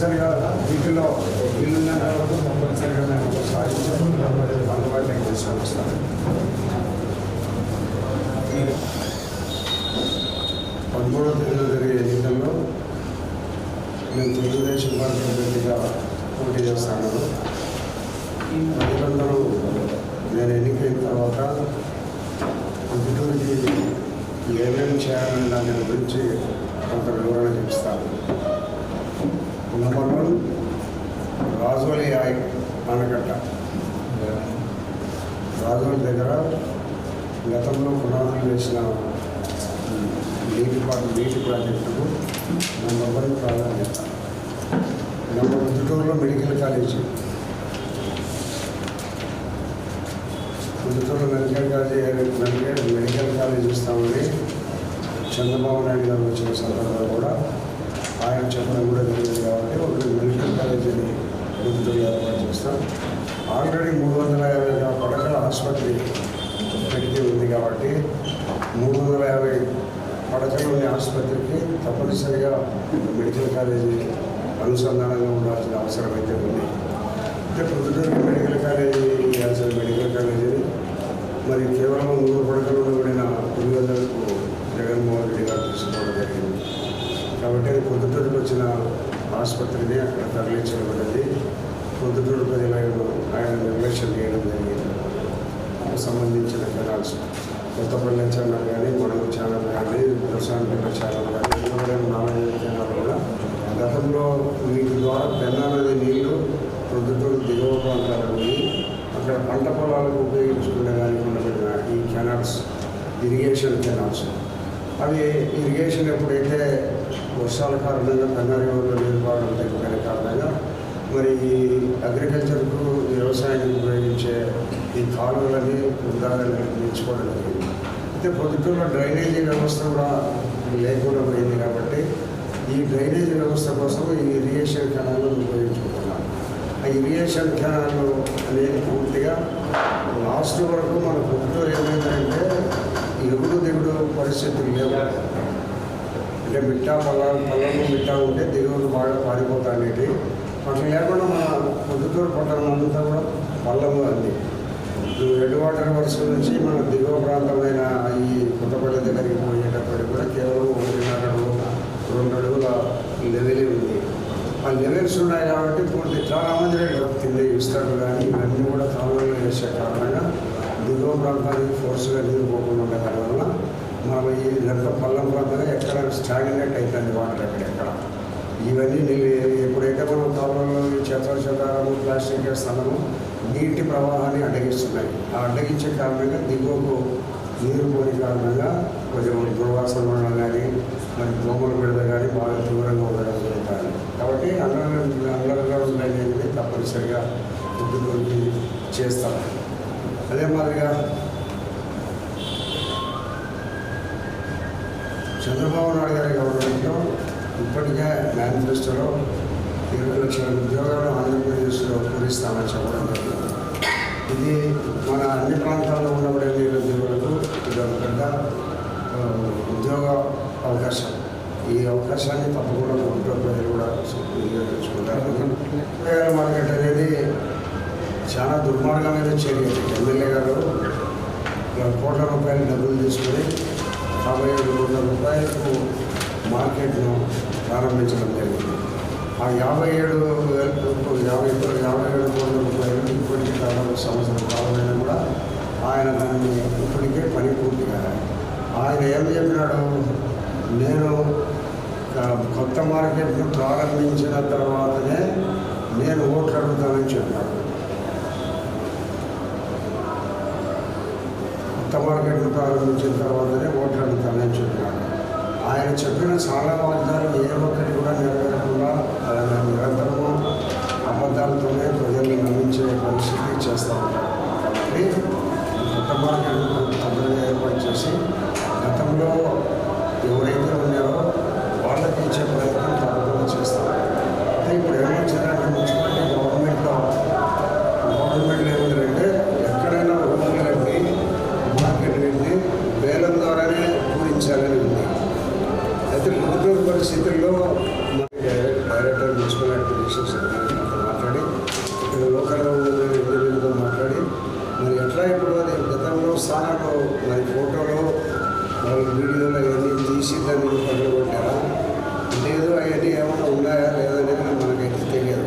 తప్పనిసరిగా వీటిలో వీళ్ళున్న తర్వాత తప్పనిసరిగా మేము సాధించి నేను తీసుకొని వస్తాను పదమూడవ తేదీన జరిగే ఎన్నికల్లో నేను తెలుగుదేశం పార్టీ అభ్యర్థిగా పోటీ చేస్తాను. ప్రజలందరూ నేను ఎన్నికైన తర్వాత పొద్దుటూరికి ఏమేమి చేయాలని దాని గురించి కొంత వివరణ చెప్తాను నెంబర్ వన్ రాజోలి ఆనకట్ట రాజోలి దగ్గర గతంలో పునాదులు వేసిన నీటి పాటు నీటి ప్రాజెక్టుకు నెంబర్ వన్ ప్రాధాన్యత. నెంబర్ పొద్దుటూరులో medical college. పొద్దుటూరులో medical college medical medical college ఇస్తామని చంద్రబాబు నాయుడు గారు వచ్చిన సందర్భంలో కూడా ఆయన చెప్పడం కూడా జరిగింది కాబట్టి ఒక మెడికల్ కాలేజీని ప్రభుత్వం ఏర్పాటు చేస్తాం. ఆల్రెడీ మూడు వందల యాభై పడకల ఆసుపత్రి పెట్టి ఉంది కాబట్టి మూడు వందల యాభై పడకలు ఉన్న ఆసుపత్రికి తప్పనిసరిగా మెడికల్ కాలేజీ అనుసంధానంగా ఉండాల్సిన అవసరం అయితే ఉంది. అంటే పొద్దుటూరు మెడికల్ కాలేజీ ఇవ్వాల్సిన మెడికల్ కాలేజీని మరి కేవలం మూడు పడకలు ఉండబడిన పిల్లలకు వచ్చిన ఆసుపత్రిని అక్కడ తరలించబడింది. పొద్దుటూరు ప్రజలను ఆయన నిర్లక్ష్యం చేయడం జరిగింది. సంబంధించిన కెనాల్స్ కొత్తపల్లి ఛానల్ కానీ మనకు ఛానల్ కానీ ప్రశాంత్ ఛానల్ కానీ ఇవ్వడం నాలుగు ఛానల్ కూడా గతంలో వీటి ద్వారా పెన్నా నది నీళ్ళు ప్రొద్దుటూరు దిగువ ప్రాంతాలకు అక్కడ పంట పొలాలకు ఉపయోగించుకునే దానికి ఉండబడిన ఈ కెనాల్స్ ఇరిగేషన్ కెనాల్స్. అవి ఇరిగేషన్ ఎప్పుడైతే వర్షాల కారణంగా పెన్నా నీరు పాడడం తగ్గిపోయిన కారణంగా మరి ఈ అగ్రికల్చర్కు వ్యవసాయానికి ఉపయోగించే ఈ కాలువలని ఉదాహరణలు నిర్మించుకోవడం జరిగింది. అయితే పొద్దుటూరులో డ్రైనేజీ వ్యవస్థ కూడా లేకుండా పోయింది కాబట్టి ఈ డ్రైనేజీ వ్యవస్థ కోసం ఈ ఇరిగేషన్ కెనాలను ఉపయోగించుకుంటున్నాం. ఆ ఇరిగేషన్ కెనాలు అనేది పూర్తిగా లాస్ట్ వరకు మన పొద్దుటూరు ఏమైందంటే ఎగుడు దిగుడు పరిస్థితులు లేవు. అంటే మిట్టా పొలాలు పొలంలో మిట్టా ఉంటే దేవుడు బాగా పారిపోతా అనేది. అట్లా లేకుండా మన పొద్దుటూరు పట్టణం అంతా కూడా పల్లము అంది రెడ్ వాటర్ వర్క్స్ నుంచి మన దిగువ ప్రాంతమైన ఈ కొత్తపల్లి దగ్గరికి పోయేటప్పటికి కూడా కేవలం ఒకటిన్నర అడుగు రెండు అడుగుల లెవెల్ ఉంది. ఆ లెవెల్స్ ఉన్నాయి కాబట్టి పూర్తి చాలా మంది కింద ఇస్తారు కానీ ఇవన్నీ కూడా కాలువలో వేసే కారణంగా దిగువ ప్రాంతానికి ఫోర్స్గా నీరు పోకుండా ఉండడం వల్ల మనం ఈ ఇదంతా పల్లం ప్రాంతంగా ఎక్కడ స్టాగ్నెట్ అవుతుంది వాటర్ అక్కడ ఎక్కడ. ఇవన్నీ నీళ్ళు ఎప్పుడైతే మనం తోటలో ఈ చెత్త చెదారము ప్లాస్టిక్ వేస్తున్నామో నీటి ప్రవాహాన్ని అడ్డగిస్తున్నాయి ఆ అడ్డగించే కారణంగా దిగువకు నీరు పోని కారణంగా కొంచెం దుర్వాసన ఉండడం కానీ మరి దోమలు పెడత కానీ బాగా తీవ్రంగా ఉండడం జరుగుతుంది. కాబట్టి అండర్ అండర్ గ్రౌండ్ డ్రైనేజీని తప్పనిసరిగా పొద్దుటూరికి చేస్తారు అదే మాదిరిగా చంద్రబాబు నాయుడు గారి గవర్నమెంట్లో ఇప్పటికే మేనిఫెస్టోలో ఇరవై లక్షల ఉద్యోగాలు ఆంధ్రప్రదేశ్లో పూరిస్తామని చెప్పడం జరిగింది. ఇది మన అన్ని ప్రాంతాల్లో ఉండబడే నిరుద్యోగులకు ఇది ఒక పెద్ద ఉద్యోగ అవకాశం. ఈ అవకాశాన్ని తప్పకుండా ప్రభుత్వ ప్రజలు కూడా వినియోగించుకుంటారు మార్కెట్ అనేది చాలా దుర్మార్గమైన చర్య ఎమ్మెల్యే గారు కోట్ల రూపాయలు డబ్బులు తీసుకొని యాభై ఏడు కోట్ల రూపాయలకు మార్కెట్ను ప్రారంభించడం జరిగింది. ఆ యాభై ఏడు యాభై యాభై ఏడు కోట్ల రూపాయలు ఇప్పటికీ దాదాపు సంవత్సరం కావాలని కూడా ఆయన దాన్ని ఇప్పటికే పని పూర్తి కాదు ఆయన ఏం చెప్పినాడు? నేను కొత్త మార్కెట్ను ప్రారంభించిన తర్వాతనే నేను ఓట్లు అడుగుతానని చెప్పాను కొత్త మార్కెట్ను ప్రారంభించిన తర్వాతనే ఓట్లు అడుగుతానని చెప్పినాడు ఆయన చెప్పిన చాలా వాగ్దానం ఏ ఒక్కటి కూడా నెరవేరకుండా ఆయన నిరంతరము అబద్ధాలతోనే ప్రజల్ని నమ్మించే పరిస్థితి చేస్తా ఉంటారు కాబట్టి ఈ కొత్త మార్కెట్ను తొందరగా ఏర్పాటు చేసి గతంలో ఎవరైతే ఉన్నారో వాళ్ళకి ఇచ్చే ప్రయత్నం తప్పకుండా చేస్తారు అయితే ఇప్పుడు ఏమొచ్చిందంటే మున్సిపాలిటీ గవర్నమెంట్లో గవర్నమెంట్ ఏమిటంటే ఎక్కడైనా రూపాయలు కట్టి మార్కెట్ వెళ్ళి వేలం ద్వారానే పూరించాలని ఉంది అయితే ముందు పరిస్థితుల్లో మనకి డైరెక్టర్ మున్సిపల్ అడ్మినిస్ట్రేషన్ మేనేజర్తో మాట్లాడి ఇక్కడ లోకల్లో ఉన్న ఇంజనీర్తో మాట్లాడి మరి ఎట్లా ఇప్పుడు అది గతంలో స్థానాలు మరి ఫోటోలో మరి వీడియోలో అవన్నీ తీసి దాన్ని పనులు కొట్టారా లేదు అవన్నీ ఏమైనా ఉన్నాయా? లేదనేది మనకైతే తెలియదు.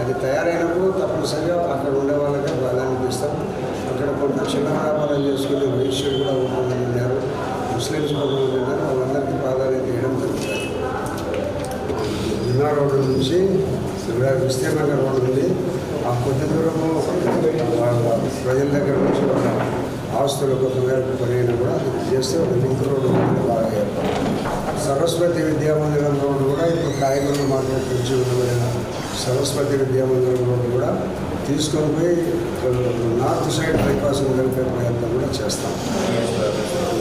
అది తయారైనప్పుడు తప్పనిసరిగా అక్కడ ఉండే వాళ్ళకే ప్రాధాన్యత ఇస్తాం. అక్కడ కొంత చిన్న వ్యాపారం చేసుకునే వైశ్యులు కూడా కొంతమంది ఉన్నారు ముస్లిమ్స్ కొంతమంది ఉన్నారు వాళ్ళందరికీ ప్రాధాన్యత ఇవ్వడం జరుగుతుంది జిల్లా రోడ్డు నుంచి ఇక్కడ విస్తీర్ణంగా రోడ్డు ఉంది ఆ కొద్ది దూరము వాళ్ళ ప్రజల దగ్గర నుంచి వాళ్ళ ఆస్తులు కొంత మేరకు పనిఅయినా కూడా చేస్తే ఒక లింక్ రోడ్డు బాగా సరస్వతి విద్యామందిరం రోడ్డు కూడా ఇప్పుడు కాయగూరల మార్కెట్ నుంచి ఉండబడిన సరస్వతి విద్యామందిరం రోడ్డు కూడా తీసుకొని పోయి నార్త్ సైడ్ బైపాస్ జరిపే ప్రయత్నం కూడా చేస్తాం.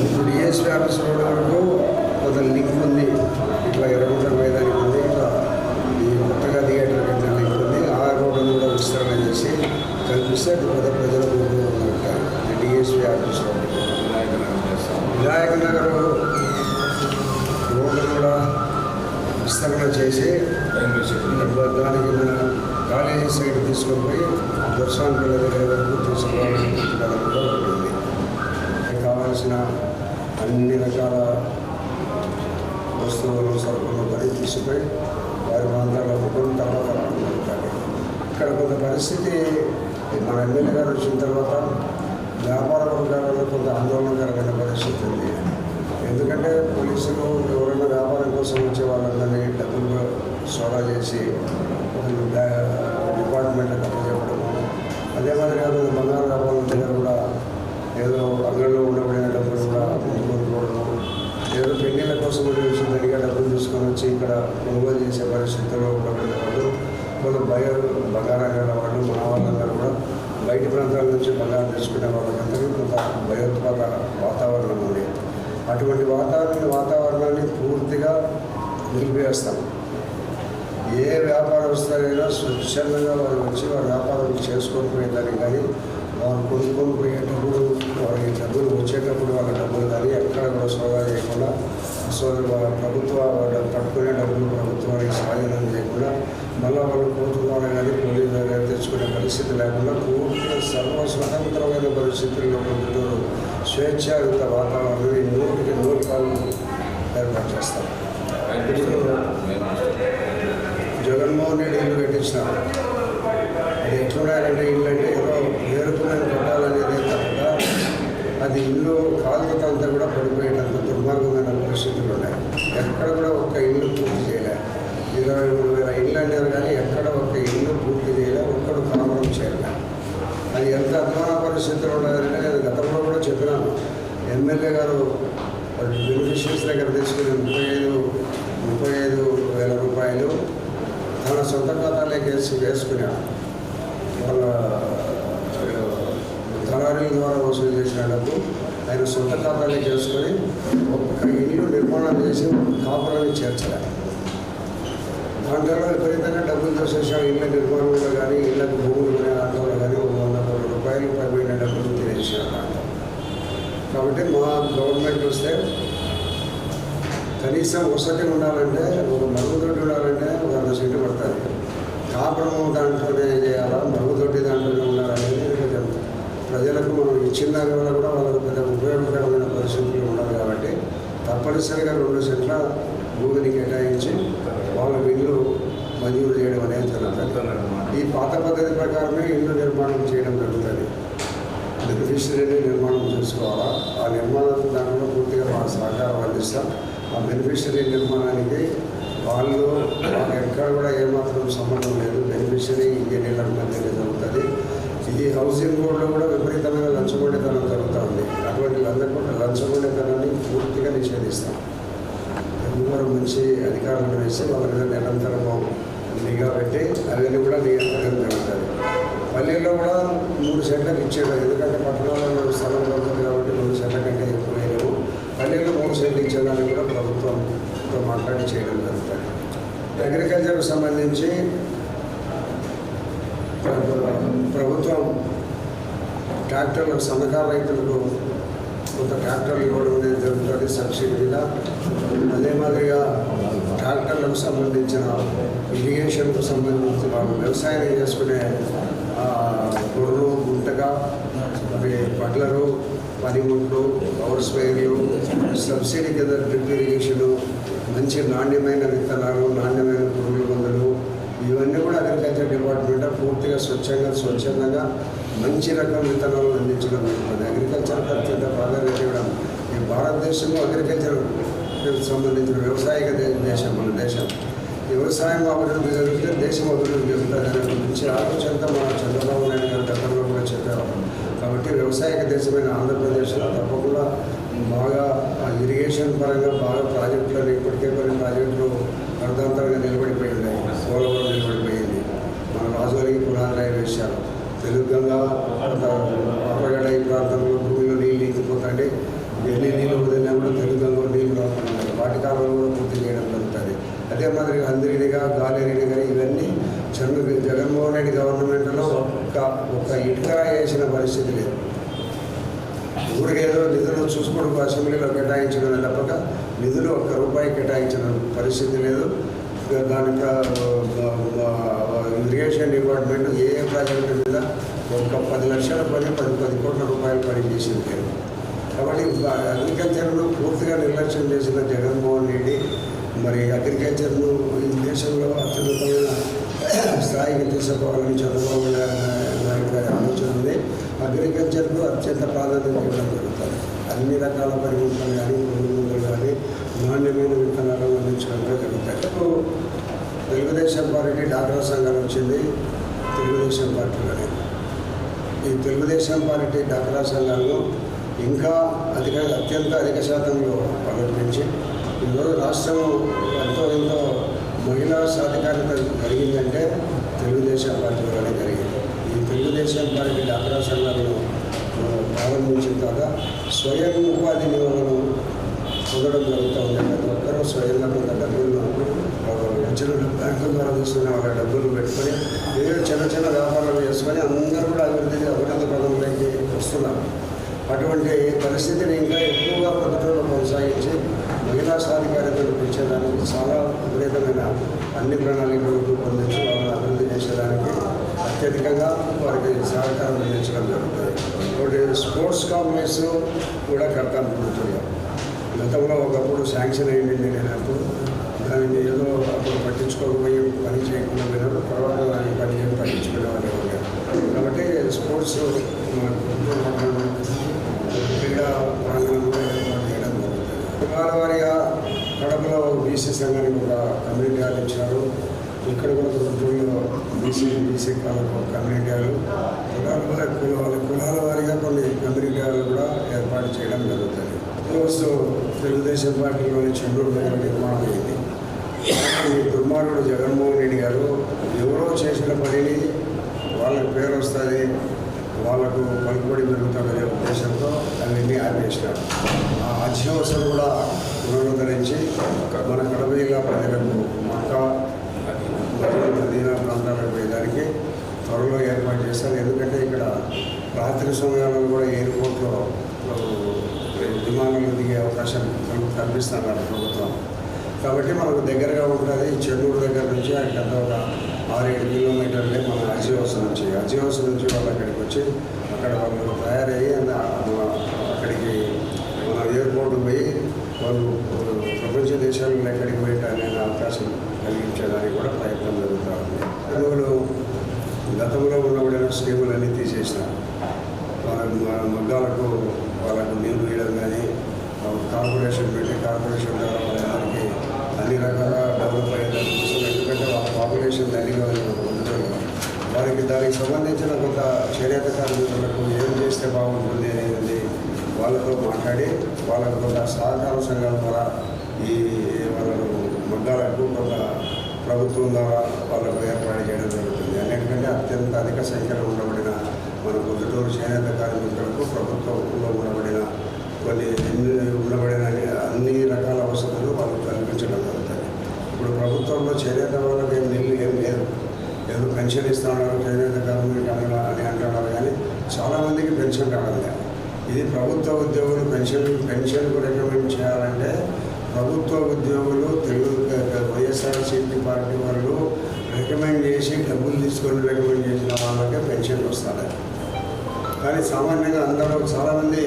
ఇప్పుడు ఏఎస్పీ ఆఫీస్ రోడ్డు వరకు చేసి దానికి మన కాలేజీ సైడ్ తీసుకొని పోయి దర్శనం పిల్లల దగ్గర వరకు తీసుకోవాలని కూడా ఉంటుంది కావాల్సిన అన్ని రకాల వస్తువులు సరుకులు పని తీసుకుపోయి వారి ప్రాంతాల్లో అమ్ముకుని తర్వాత ఇక్కడ కొంత పరిస్థితి మన ఎమ్మెల్యే గారు వచ్చిన తర్వాత వ్యాపార వర్గాలలో కొంత ఆందోళనకరమైన పరిస్థితి ఉంది. ఎందుకంటే పోలీసులు ఎవరైనా వ్యాపారం కోసం వచ్చే వాళ్ళందరినీ డబ్బులు సోదా చేసి వాళ్ళు డిపార్ట్మెంట్లకు అప్పచెప్పడము అదే మాదిరిగా కొంత బంగారు వ్యాపారం దగ్గర కూడా ఏదో అంగడిలో ఉండబడిన డబ్బులు కూడా కొనుక్కోవడము ఏదో పెళ్ళిళ్ళ కోసం విషయం తగిన డబ్బులు తీసుకొని వచ్చి ఇక్కడ కొనుగోలు చేసే పరిస్థితుల్లో ఉండబడిన వాళ్ళు కొంత బయలు బంగారంగా వాళ్ళు మన వాళ్ళందరూ కూడా బయట ప్రాంతాల నుంచి బంగారం తీసుకునే వాళ్ళకందరూ కొంత భయోత్పాద వాతావరణం ఉంది. అటువంటి వాతావరణ వాతావరణాన్ని పూర్తిగా నిలిపివేస్తాం. ఏ వ్యాపారస్తులైనా స్వచ్ఛందంగా వారు వచ్చి వారి వ్యాపారం చేసుకొని పోయేదానికి కానీ వారు కొనుక్కొని పోయేటప్పుడు వారికి డబ్బులు వచ్చేటప్పుడు వాళ్ళ డబ్బులు కానీ ఎక్కడ కూడా సోదా చేయకుండా సోదరు వాళ్ళ ప్రభుత్వ పట్టుకునే డబ్బులు ప్రభుత్వానికి స్వాధీనం చేయకుండా మళ్ళీ వాళ్ళు కోర్టు ద్వారా కానీ పోలీసు ద్వారా తెచ్చుకునే పరిస్థితి లేకుండా పూర్తిగా సర్వ స్వతంత్రమైన పరిస్థితుల్లో గుంటూరు స్వేచ్ఛాయుత వాతావరణాన్ని నూటికి నూరు కాలు ఏర్పాటు చేస్తాం. జగన్మోహన్ రెడ్డి ఇల్లు పెట్టించినారు అది ఎట్లున్నారంటే ఇల్లు అంటే ఏదో నేర్పులను కట్టాలనేదే కాకుండా అది ఇల్లు కాలుతో అంతా కూడా పడిపోయేటంత దుర్మార్గమైన పరిస్థితులు ఉన్నాయి. ఎక్కడ కూడా ఒక్క ఇల్లు పూర్తి చేయలే. ఇరవై మూడు వేల ఇల్లు అన్నారు కానీ ఎక్కడ ఒక్క ఇల్లు పూర్తి చేయలే ఒక్కడు కామరం చేయలే. అది ఎంత అధ్వాన పరిస్థితులు ఉండాలంటే నేను గతంలో కూడా చెప్పినాను ఎమ్మెల్యే గారు బెనిఫిషియరీస్ దగ్గర తీసుకుని ముప్పై ఐదు ముప్పై ఐదు వేల రూపాయలు తన సొంత ఖాతాలోకి వేసి వేసుకున్నాడు వాళ్ళ దళారీల ద్వారా వసూలు చేసిన డబ్బు ఆయన సొంత ఖాతాలోకి వేసుకొని ఒక్క ఇల్లు నిర్మాణం చేసి కాపురాన్ని చేర్చలే దాంట్లో విపరీతంగా డబ్బులు చూసేసాడు ఇళ్ళ నిర్మాణంలో కానీ ఇళ్ళకు భూములు కొనే దాంట్లో కానీ ఒక వంద కోట్ల రూపాయలు పైన డబ్బులు తినేసాడు దాంట్లో కాబట్టి మా గవర్నమెంట్ వస్తే కనీసం వసతి ఉండాలంటే ఒక మరుగుదొడ్డి ఉండాలంటే ఒక వంద సెంట్లు పడుతుంది. కాపురము దాంట్లోనే చేయాలా? మరుగుదొడ్డి దాంట్లోనే ఉండాలనేది కొంచెం ప్రజలకు మనం ఇచ్చిన దాని వల్ల కూడా వాళ్ళకు పెద్ద ఉపయోగకరమైన పరిస్థితులు ఉండాలి కాబట్టి తప్పనిసరిగా రెండు సెంట్ల భూమిని కేటాయించి వాళ్ళ ఇల్లు మంజూరు చేయడం అనేది జరుగుతుంది. ఈ పాత పద్ధతి ప్రకారమే ఇల్లు నిర్మాణం చేయడం జరుగుతుంది. బెనిఫిషరీని నిర్మాణం చేసుకోవాలా? ఆ నిర్మాణం దాంట్లో పూర్తిగా మా సహకారం అందిస్తాం. ఆ బెనిఫిషరీ నిర్మాణానికి వాళ్ళు వాళ్ళకి ఎక్కడ కూడా ఏమాత్రం సంబంధం లేదు. బెనిఫిషరీ ఇంజనీర్ల మధ్యనే జరుగుతుంది. ఈ హౌసింగ్ బోర్డులో కూడా విపరీతమైన లంచగొండితనం జరుగుతుంది. అటువంటి లంచగొండ లంచగొండితనాన్ని పూర్తిగా నిషేధిస్తాం. ఎవరు మంచి అధికారులను వేసి వాళ్ళ మీద నిరంతరము నిఘా పెట్టి అవన్నీ కూడా నియంత్రణ జరుగుతుంది పల్లెల్లో కూడా మూడు సెంట్లకు ఇచ్చాడు ఎందుకంటే పట్టణాలలో స్థలం ఉంటుంది కాబట్టి మూడు సెంట్ల కంటే ఎక్కువ లేవు. పల్లెల్లో మూడు సెంట్లు ఇచ్చేదానికి కూడా ప్రభుత్వంతో మాట్లాడి చేయడం జరుగుతుంది. అగ్రికల్చర్కు సంబంధించి ప్రభుత్వం ట్రాక్టర్లకు సన్నకారు రైతులకు కొంత ట్రాక్టర్లు ఇవ్వడం అనేది జరుగుతుంది సబ్సిడీగా అదే మాదిరిగా ట్రాక్టర్లకు సంబంధించిన ఇరిగేషన్కు సంబంధించిన వ్యవసాయం చేసుకునే ఆ, గుంటగా అవి బట్లరు పనిముట్లు పవర్ స్ప్రేయర్లు సబ్సిడీ కింద డ్రిప్ ఇరిగేషన్ మంచి నాణ్యమైన విత్తనాలు నాణ్యమైన పురుగు మందులు ఇవన్నీ కూడా అగ్రికల్చర్ డిపార్ట్మెంట్ పూర్తిగా స్వచ్ఛంగా స్వచ్ఛందంగా మంచి రకం విత్తనాలు అందించడం జరుగుతుంది. అగ్రికల్చర్ అత్యంత ప్రాధాన్యత ఇవ్వడం. ఈ భారతదేశంలో అగ్రికల్చర్ సంబంధించిన వ్యవసాయక దేశం మన దేశం. వ్యవసాయం అభివృద్ధి జరిగితే దేశం అభివృద్ధి జరుగుతుంది అనే గురించి ఆలోచనతో మన చంద్రబాబు నాయుడు గారు గతంలో కూడా చెప్పారు. కాబట్టి వ్యవసాయక దేశమైన ఆంధ్రప్రదేశ్లో తప్పకుండా బాగా ఆ ఇరిగేషన్ పరంగా బాగా ప్రాజెక్టులు ఇప్పటికే కొన్ని ప్రాజెక్టులు అర్ధాంతరంగా నిలబడిపోయి ఉన్నాయి పోలవరం నిలబడిపోయింది. మన రాజుగారికి పునాదిరాయి వేశారు. తెలుగు గంగా పాపగడ ఈ ప్రాంతంలో భూమిలో నీళ్ళు ఇంకిపోతాండి ఎన్ని నీళ్ళు వదిలినా కూడా తెలుగు గంగలో నీళ్ళు రాకుండా వాటి కాలంలో కూడా పూర్తి చేయడం జరుగుతుంది అదే మాదిరిగా అందరినిగా గాలిరినిగా ఇవన్నీ చంద్ర జగన్మోహన్ రెడ్డి గవర్నమెంట్లో ఒక్క ఒక్క ఇటుక వేసిన పరిస్థితి లేదు. ఊరికేదో నిధులు చూసుకోవడం అసెంబ్లీలో కేటాయించడం తప్పక నిధులు ఒక్క రూపాయి కేటాయించిన పరిస్థితి లేదు. దాని ఇరిగేషన్ డిపార్ట్మెంట్ ఏ ఏ ప్రాజెక్టు మీద ఒక పది లక్షల పని పది పది కోట్ల రూపాయలు పని చేసింది లేదు. కాబట్టి అగ్రికల్చర్ను పూర్తిగా నిర్లక్ష్యం చేసిన జగన్మోహన్ రెడ్డి మరి అగ్రికల్చర్ను ఈ దేశంలో అత్యున్నతమైన స్థాయికి తీసుకోవాలని చంద్రబాబు నాయుడు గారి ఆలోచన ఉంది. అగ్రికల్చర్కు అత్యంత ప్రాధాన్యత ఇవ్వడం జరుగుతుంది. అన్ని రకాల పరిమితులు కానీ పురుగులు కానీ నాణ్యమైన విత్తనాలు అందించడంలో జరుగుతాయి ఇప్పుడు తెలుగుదేశం పార్టీ డాక్టర్ సంఘాలు వచ్చింది. తెలుగుదేశం పార్టీలోనే ఈ తెలుగుదేశం పార్టీ డాక్టర్ సంఘాలను ఇంకా అధిక అత్యంత అధిక శాతంలో పాల్గొనించి ఈరోజు రాష్ట్రం ఎంతో ఎంతో మహిళా సాధికారత కలిగిందంటే తెలుగుదేశం పార్టీ వల్లనే జరిగింది. ఈ తెలుగుదేశం పార్టీ డాక్రా సంఘాలను ప్రారంభించిన తర్వాత స్వయం ఉపాధి నియమను పొందడం జరుగుతూ ఉంది ప్రతి ఒక్కరూ స్వయంగా కొంత డబ్బులను వచ్చిన ద్వారా తీసుకున్న వాళ్ళ డబ్బులు పెట్టుకొని ఏదో చిన్న చిన్న వ్యాపారాలు చేసుకొని అందరూ కూడా అభివృద్ధి అభివృద్ధి పదంలోకి వస్తున్నారు. అటువంటి పరిస్థితిని ఇంకా ఎక్కువగా ప్రభుత్వంలో కొనసాగించి మహిళా సాధికారతను పెంచేదానికి చాలా విపరీతమైన అన్ని ప్రణాళికలు రూపొందించి వాళ్ళని అభివృద్ధి చేసేదానికి అత్యధికంగా వారికి సహకారం అందించడం జరుగుతుంది. ఒకటి స్పోర్ట్స్ కాంప్లెక్స్ కూడా కడతాం ప్రభుత్వంలో గతంలో ఒకప్పుడు శాంక్షన్ అయ్యింది నేనప్పుడు దానిని ఏదో అప్పుడు పట్టించుకోకపోయి పని చేయకుండా పోయినారు. తర్వాత దాన్ని పని చేయడం పట్టించుకునే వాళ్ళు కాబట్టి స్పోర్ట్స్ కడపలో బీసీ సంఘానికి ఒక కమ్యూనిటీ హాల్ ఇచ్చారు. ఇక్కడ కూడా గుంటూరులో బీసీ బీసీ కాలకు కమ్యూనిటీ హాల్ కులాల కుల కులాల కులాల వారిగా కొన్ని కమ్యూనిటీ హాల్ కూడా ఏర్పాటు చేయడం జరుగుతుంది. ఈరోజు తెలుగుదేశం పార్టీలోని చెండూరు దగ్గర నిర్మాణం అయింది. దుర్మార్గుడు జగన్మోహన్ రెడ్డి గారు ఎవరో చేసిన పనిని వాళ్ళకి పేరు వస్తుంది వాళ్ళకు పలుకుబడి పెరుగుతుందనే ఉద్దేశంతో అవన్నీ ఆపేసినారు. ఆ అత్యవసరం కూడా పునరుద్ధరించి మన కడప ప్రజలకు మక్క మరియు నదీనా ప్రాంతాలకు పోయేదానికి త్వరలో ఏర్పాటు చేస్తారు ఎందుకంటే ఇక్కడ రాత్రి సమయాల్లో కూడా ఎయిర్పోర్ట్లో విమానాలు దిగే అవకాశం కల్పి- కల్పిస్తున్నారు ప్రభుత్వం. కాబట్టి మనకు దగ్గరగా ఉంటుంది. చెన్నూరు దగ్గర నుంచి అక్కడ ఒక ఆరు ఏడు కిలోమీటర్లే మన అజియోస్ నుంచి. అజియోస్ నుంచి వాళ్ళు అక్కడికి వచ్చి అక్కడ వాళ్ళు తయారయ్యి అండ్ మన అక్కడికి మన ఎయిర్పోర్ట్ పోయి వాళ్ళు ప్రపంచ దేశాలలో ఎక్కడికి పోయి అనే అవకాశం కలిగించడానికి కూడా ప్రయత్నం జరుగుతూ ఉంది. తెలుగులో గతంలో ఉన్నబడిన స్కీములన్నీ తీసేసినారు వాళ్ళకు మ- మగ్గాలకు వాళ్ళకు నీళ్ళు వేయడం కానీ కార్పొరేషన్ పెట్టి కార్పొరేషన్ ద్వారా వాళ్ళందరికీ అన్ని రకాల డెవలప్ ప్రయత్నం కోసం ఎందుకంటే వాళ్ళ పాపులేషన్ దండిగా ఉంది వారికి దానికి సంబంధించిన కొంత చేనేత కార్మికులకు ఏం చేస్తే బాగుంటుంది అనేది వాళ్ళతో మాట్లాడి వాళ్ళకు కొంత సహకార సంఘాల ద్వారా ఈ వాళ్ళకు మగ్గాలకు కొంత ప్రభుత్వం ద్వారా వాళ్ళకు ఏర్పాటు చేయడం జరుగుతుంది. అన్నిటికంటే అత్యంత అధిక సంఖ్యలో ఉండబడిన మన పొద్దుటూరు చేనేత కార్మికులకు ప్రభుత్వంలో ఉండబడిన కొన్ని ఎన్ని ఉండబడిన అన్ని రకాల వసతులు వాళ్ళకు కల్పించడం జరుగుతుంది. ఇప్పుడు ప్రభుత్వంలో చేనేత వాళ్ళకి ఏం నీళ్ళు ఏం లేదు. ఏదో పెన్షన్ ఇస్తున్నారు చేనేత కార్మికులు అని అంటున్నారు కానీ చాలామందికి పెన్షన్ రావడం లేదు ఇది ప్రభుత్వ ఉద్యోగులు పెన్షన్ పెన్షన్కు రికమెండ్ చేయాలంటే ప్రభుత్వ ఉద్యోగులు తెలుగు వైఎస్ఆర్సీపీ పార్టీ వాళ్ళు రికమెండ్ చేసి డబ్బులు తీసుకొని రికమెండ్ చేసిన వాళ్ళకే పెన్షన్ వస్తాయి కానీ సామాన్యంగా అందరూ చాలామంది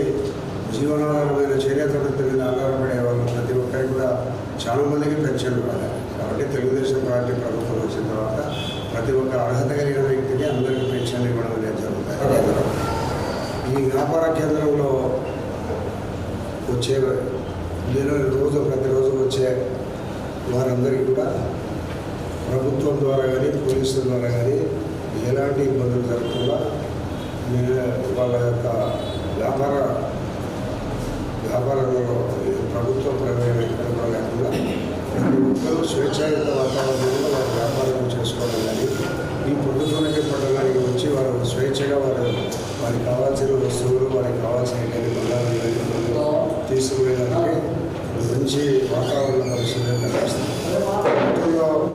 జీవనాధారమైన చేనేత వృత్తి మీద ఆధారపడే వాళ్ళు ప్రతి ఒక్కరికి కూడా చాలా మందికి పెన్షన్లు రాలేదు కాబట్టి తెలుగుదేశం పార్టీ ప్రభుత్వం వచ్చిన తర్వాత ప్రతి ఒక్క అర్హత కలిగిన వ్యక్తికి అందరికీ పెన్షన్ ఇవ్వడం ఈ వ్యాపార కేంద్రంలో వచ్చే నేను రోజు ప్రతిరోజు వచ్చే వారందరికీ కూడా ప్రభుత్వం ద్వారా కానీ పోలీసుల ద్వారా కానీ ఎలాంటి ఇబ్బందులు జరగకుండా నేను వాళ్ళ యొక్క వ్యాపార వ్యాపారంలో ప్రభుత్వ ప్రమేయం ఎక్కడ లేకుండా ప్రతి ఒక్కరూ స్వేచ్ఛాయుత వాతావరణంలో వారు వ్యాపారం చేసుకోవడం కానీ ఈ ప్రభుత్వానికి పట్టడానికి వచ్చి వారు స్వేచ్ఛగా వారు వారికి కావాల్సిన వస్తువులు వారికి కావాల్సిన బంగారం తీసుకునేదానికి మంచి వాతావరణ పరిస్థితులు కనిపిస్తుంది.